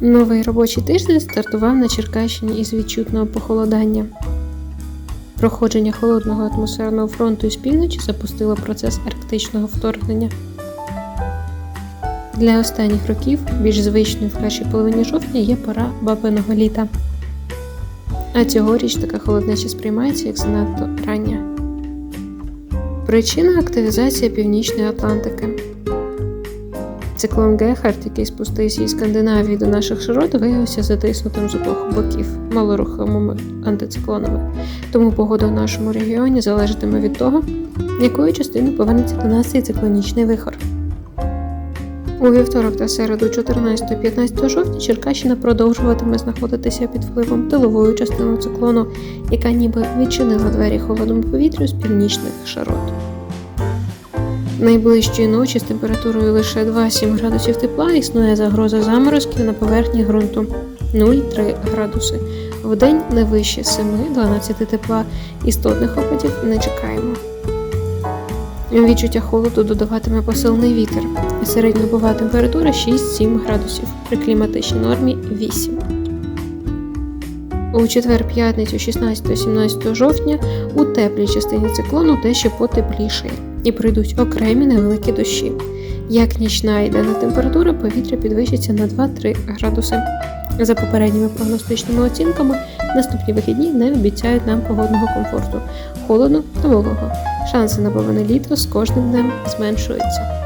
Новий робочий тиждень стартував на Черкащині із відчутного похолодання. Проходження холодного атмосферного фронту із півночі запустило процес арктичного вторгнення. Для останніх років більш звичною в першій половині жовтня є пора бабиного літа. А цьогоріч така холоднеча сприймається як занадто рання. Причина активізація Північної Атлантики. Циклон Гехард, який спустився із Скандинавії до наших широт, виявився затиснутим з обох боків малорухомими антициклонами. Тому погода в нашому регіоні залежатиме від того, якою частиною повернеться до нас цей циклонічний вихор. У вівторок та середу 14-15 жовтня Черкащина продовжуватиме знаходитися під впливом тилової частини циклону, яка ніби відчинила двері холодному повітрю з північних широт. Найближчої ночі з температурою лише 2-7 градусів тепла існує загроза заморозків на поверхні ґрунту 0,3 градуси. Вдень не вище 7-12 тепла, істотних опадів не чекаємо. Відчуття холоду додаватиме посилений вітер. Середньобова температура 6-7 градусів, при кліматичній нормі 8. У четвер-п'ятницю 16-17 жовтня у теплій частині циклону дещо потеплішає і пройдуть окремі невеликі дощі. Як нічна і денна температура, повітря підвищиться на 2-3 градуси. За попередніми прогностичними оцінками, наступні вихідні не обіцяють нам погодного комфорту, холодно та волого. Шанси на повене літо з кожним днем зменшуються.